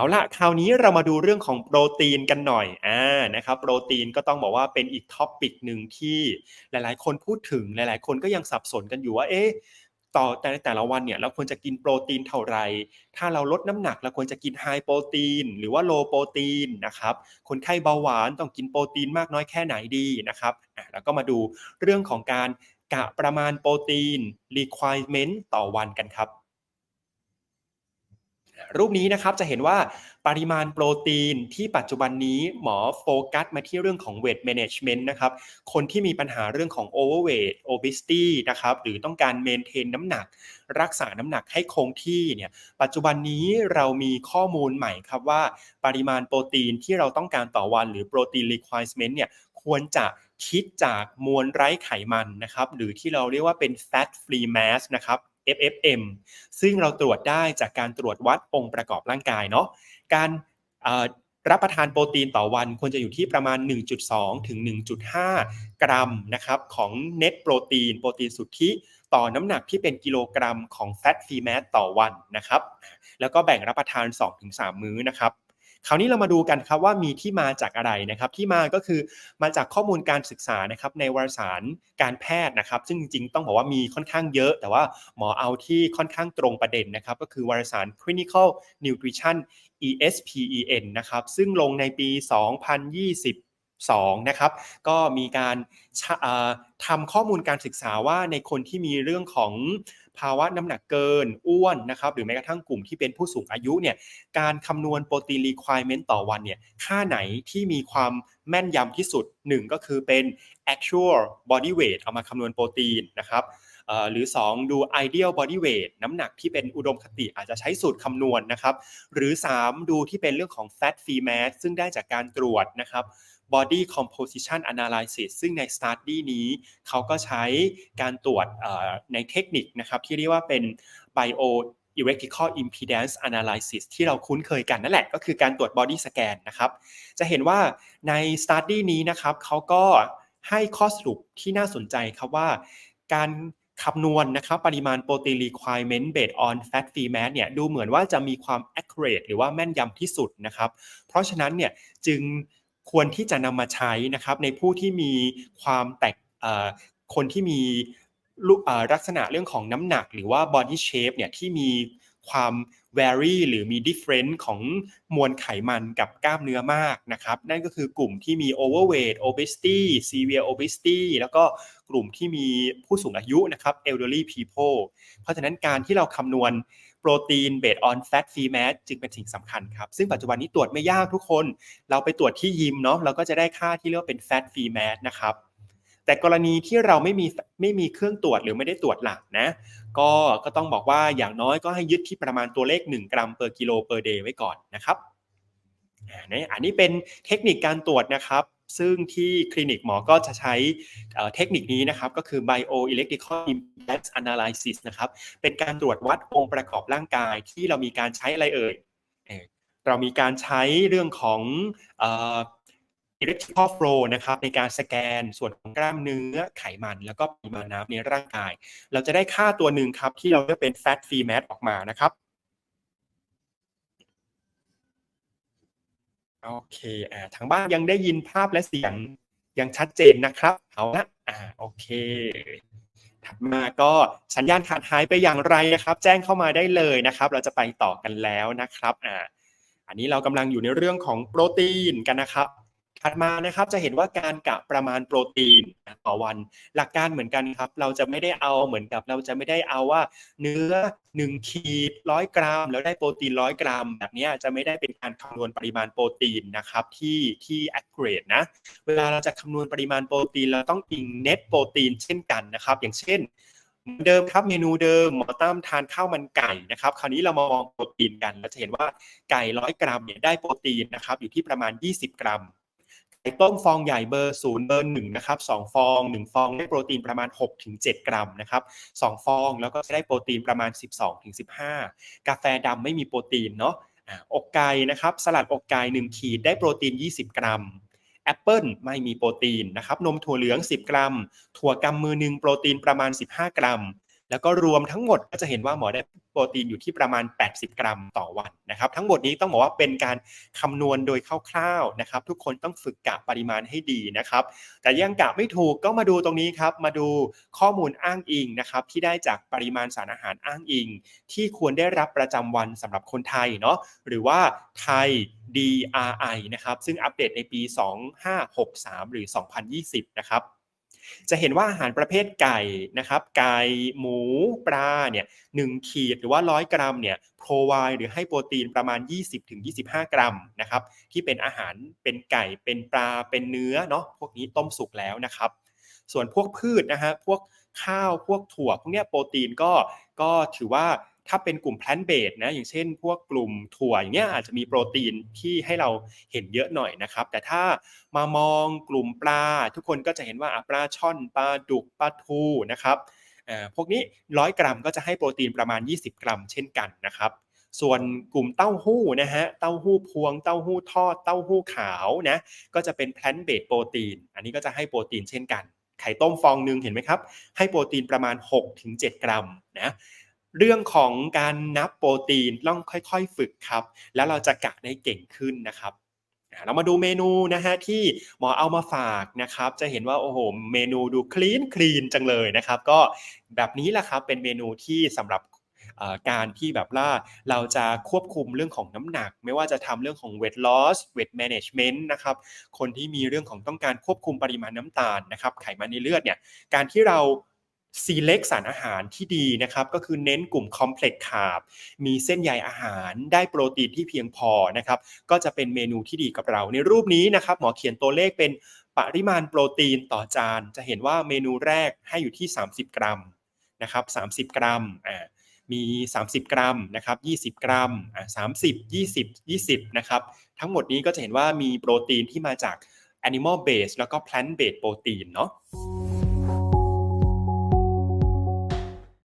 เอาละคราวนี้เรามาดูเรื่องของโปรตีนกันหน่อยอ่านะครับโปรตีนก็ต้องบอกว่าเป็นอีกท็อปปิกหนึ่งที่หลายๆ คนพูดถึงหลาย ๆ คนก็ยังสับสนกันอยู่ว่าเอ๊ะต่อแต่แต่ละวันเนี่ยเราควรจะกินโปรตีนเท่าไหร่ถ้าเราลดน้ำหนักเราควรจะกินไฮโปรตีน หรือว่าโลโปรตีนนะครับ คนไข้เบาหวานต้องกินโปรตีนมากน้อยแค่ไหนดีนะครับอะแล้วก็มาดูเรื่องของการกะประมาณโปรตีน requirement ต่อวันกันครับ รูปนี้นะครับจะเห็นว่าปริมาณโปรตีนที่ปัจจุบันนี้หมอโฟกัสมาที่เรื่องของ weight management นะครับคนที่มีปัญหาเรื่องของ overweight obesity นะครับหรือต้องการ maintain น้ำหนัก รักษาน้ำหนักให้คงที่เนี่ยปัจจุบันนี้เรามีข้อมูลใหม่ครับว่า ปริมาณโปรตีนที่เราต้องการต่อวันหรือโปรตีน requirement เนี่ยควรจะคิดจากมวลไร้ไขมันนะครับหรือที่เราเรียกว่าเป็น fat free mass นะครับ FFM ซึ่งเราตรวจได้จากการตรวจวัดองค์ประกอบร่างกายเนาะการรับประทานโปรตีนต่อวันควรจะอยู่ที่ประมาณ 1.2 ถึง 1.5 กรัมนะครับของเน็ตโปรตีน โปรตีนสุทธิต่อน้ำหนักที่เป็นกิโลกรัมของแฟตฟรีแมสต่อวันนะครับ แล้วก็แบ่งรับประทาน 2-3 มื้อนะครับ คราวนี้เรามาดูกันครับว่ามีที่มาจากอะไรนะครับ ที่มาก็คือมาจากข้อมูลการศึกษานะครับในวารสารการแพทย์นะครับ ซึ่งจริงๆต้องบอกว่ามีค่อนข้างเยอะ แต่ว่าหมอเอาที่ค่อนข้างตรงประเด็นนะครับ ก็คือวารสาร Clinical Nutrition ESPEN นะครับซึ่งลงในปี 2020 2นะครับก็มีการทำข้อมูลการศึกษาว่าในคนที่มีเรื่องของ ภาวะน้ำหนักเกินอ้วนนะครับหรือแม้กระทั่งกลุ่มที่เป็นผู้สูงอายุเนี่ยการคำนวณโปรตีน requirement ต่อวันเนี่ยค่าไหนที่มีความแม่นยำที่สุด 1 ก็คือเป็น actual body weight เอามาคำนวณโปรตีนนะครับหรือ 2 ดู ideal body weight น้ำหนักที่เป็นอุดมคติอาจจะใช้สูตรคำนวณนะครับ หรือ 3 ดูที่เป็นเรื่องของ fat free mass ซึ่งได้จากการตรวจนะครับ body composition analysis ซึ่งใน study นี้เขาก็ใช้การตรวจในเทคนิคนะครับที่เรียกว่าเป็น bio electrical impedance analysis ที่เราคุ้นเคยกันนั่นแหละ ก็คือการตรวจ body scan นะครับ จะเห็นว่าใน study นี้นะครับเขาก็ให้ข้อสรุปที่น่าสนใจครับว่า การคำนวณนะครับปริมาณโปรตีน requirement based on fat free mass เนี่ยดูเหมือนว่าจะมีความ accurate หรือว่าแม่นยำที่สุดนะครับ เพราะฉะนั้นเนี่ยจึง ควรที่จะนำมาใช้นะครับในผู้ที่มีความแตกคนที่มีลักษณะเรื่องของน้ำหนัก หรือว่า body shape เนี่ยที่มี ความ vary หรือมี difference ของมวลไขมันกับกล้ามเนื้อมากนะครับ นั่นก็คือกลุ่มที่มี overweight obesity severe obesity แล้วก็กลุ่มที่มีผู้สูงอายุนะครับ elderly people เพราะฉะนั้นการที่เราคำนวณโปรตีนเบสออนแฟตฟรีแมสจึงเป็นสิ่งสำคัญครับ ซึ่งปัจจุบันนี้ตรวจไม่ยากทุกคน เราไปตรวจที่ยิมเนาะเราก็จะได้ค่าที่เรียกว่าเป็นแฟตฟรีแมสนะครับ แต่กรณีที่เราไม่มีไม่มีเครื่องตรวจหรือไม่ได้ตรวจหลักนะ ก็ก็ต้องบอกว่าอย่างน้อยก็ให้ยึดที่ประมาณตัวเลข 1 กรัมเปอร์กิโลเปอร์เดย์ไว้ก่อนนะครับอันนี้เป็นเทคนิคการตรวจนะครับ ซึ่งที่คลินิกหมอก็จะใช้เทคนิคนี้นะครับ ก็คือ bioelectrical impedance analysis นะครับ เป็นการตรวจวัดองค์ประกอบร่างกายที่เรามีการใช้อะไรเอ่ย เรามีการใช้เรื่องของ electrical flow นะครับในการสแกนส่วนของกล้ามเนื้อไขมัน แล้วก็ปริมาณน้ำในร่างกาย เราจะได้ค่าตัวหนึ่งครับที่เราเรียกเป็น fat free mass ออกมานะครับโอเคอ่าทางบ้านยังได้ยินภาพและเสียงยังชัดเจนนะครับเอาละอ่าโอเค ถัดมาก็สัญญาณขาดหายไปอย่างไรนะครับ แจ้งเข้ามาได้เลยนะครับ เราจะไปต่อกันแล้วนะครับอ่าอันนี้เรากำลังอยู่ในเรื่องของโปรตีนกันนะครับ ถัดมานะครับจะเห็นว่าการกะประมาณโปรตีนต่อวัน หลักการเหมือนกันครับ เราจะไม่ได้เอาเหมือนกับ เราจะไม่ได้เอาว่า เนื้อ 1 ขีดร้อยกรัม แล้วได้โปรตีนร้อยกรัม แบบนี้จะไม่ได้เป็นการคำนวณปริมาณโปรตีนนะครับที่ที่ accurate นะเวลาเราจะคำนวณปริมาณโปรตีนเราต้องอิงเน็ตโปรตีนเช่นกันนะครับ อย่างเช่นเดิมครับเมนูเดิมหมอตั้มทานข้าวมันไก่นะครับคราวนี้เรามามองโปรตีนกันเราจะเห็นว่าไก่ร้อยกรัมเนี่ยได้โปรตีนนะครับอยู่ที่ประมาณ 20 กรัม ต้มฟองใหญ่เบอร์ศูนย์เบอร์หนึ่งนะครับสองฟองหนึ่งฟองได้โปรตีนประมาณ6ถึง7กรัมนะครับสองฟองแล้วก็จะได้โปรตีนประมาณ 12ถึง15 กาแฟดำไม่มีโปรตีนเนาะอกไก่นะครับสลัดอกไก่1ขีดได้โปรตีน 20 กรัมแอปเปิลไม่มีโปรตีนนะครับนมถั่วเหลือง 10 กรัม ถั่วกำมือหนึ่งโปรตีนประมาณ 15 กรัม แล้วก็รวมทั้งหมดก็จะเห็นว่าหมอได้โปรตีนอยู่ที่ประมาณ 80 กรัมต่อวันนะครับทั้งหมดนี้ต้องบอกว่าเป็นการคำนวณโดยคร่าวๆนะครับทุกคนต้องฝึกกะปริมาณให้ดีนะครับแต่ยังกะไม่ถูกก็มาดูตรงนี้ครับมาดูข้อมูลอ้างอิงนะครับที่ได้จากปริมาณสารอาหารอ้างอิง ที่ควรได้รับประจำวันสำหรับคนไทยเนาะหรือว่าไทย DRI นะครับซึ่งอัปเดตในปี 2563 หรือ 2020 นะครับ จะเห็นว่าอาหารประเภทไก่นะครับไก่หมูปลาเนี่ยหนึ่งขีดหรือว่า 100 กรัมเนี่ยโปรไวหรือให้โปรตีนประมาณ 20-25 กรัมนะครับที่เป็นอาหารเป็นไก่เป็นปลาเป็นเนื้อเนาะพวกนี้ต้มสุกแล้วนะครับ ส่วนพวกพืชนะฮะพวกข้าวพวกถั่วพวกเนี้ยโปรตีนก็ก็ถือว่า ถ้าเป็นกลุ่มแพลนเบดนะอย่างเช่น พวกกลุ่มถั่วอย่างเงี้ยอาจจะมีโปรตีนที่ให้เราเห็นเยอะหน่อยนะครับ แต่ถ้ามามองกลุ่มปลา ทุกคนก็จะเห็นว่าปลาช่อนปลาดุกปลาทูนะครับพวกนี้ร้อยกรัมก็จะให้โปรตีนประมาณ 20 กรัม เช่นกันนะครับ ส่วนกลุ่มเต้าหู้นะฮะเต้าหู้พวง เต้าหู้ทอดเต้าหู้ขาวนะก็จะเป็นแพลนเบดโปรตีน อันนี้ก็จะให้โปรตีนเช่นกันไข่ต้มฟองหนึ่งเห็นไหมครับ ให้โปรตีนประมาณ 6-7 กรัมนะ เรื่องของการนับโปรตีนต้องค่อยๆ ฝึกครับ แล้วเราจะกะได้เก่งขึ้นนะครับเรามาดูเมนูนะฮะที่หมอเอามาฝากนะครับ จะเห็นว่าโอ้โหเมนูดูคลีนคลีนจังเลยนะครับ ก็แบบนี้แหละครับเป็นเมนูที่สำหรับการที่แบบว่าเราจะควบคุมเรื่องของน้ำหนัก ไม่ว่าจะทำเรื่องของ weight loss weight management นะครับคนที่มีเรื่องของต้องการควบคุมปริมาณน้ำตาลนะครับไขมันในเลือดเนี่ยการที่เรา select สารอาหารที่ดีนะครับ ก็คือเน้นกลุ่ม complex carb มีเส้นใยอาหารได้โปรตีนที่เพียงพอนะครับ ก็จะเป็นเมนูที่ดีกับเรา ในรูปนี้นะครับ หมอเขียนตัวเลขเป็นปริมาณโปรตีนต่อจาน จะเห็นว่าเมนูแรกให้อยู่ที่ 30 กรัมนะครับ 30 กรัมอ่ามี 30 กรัมนะครับ20 กรัมอ่า30 20 20นะครับทั้งหมดนี้ก็จะเห็นว่ามีโปรตีนที่มาจาก animal base แล้วก็ plant base โปรตีนเนาะ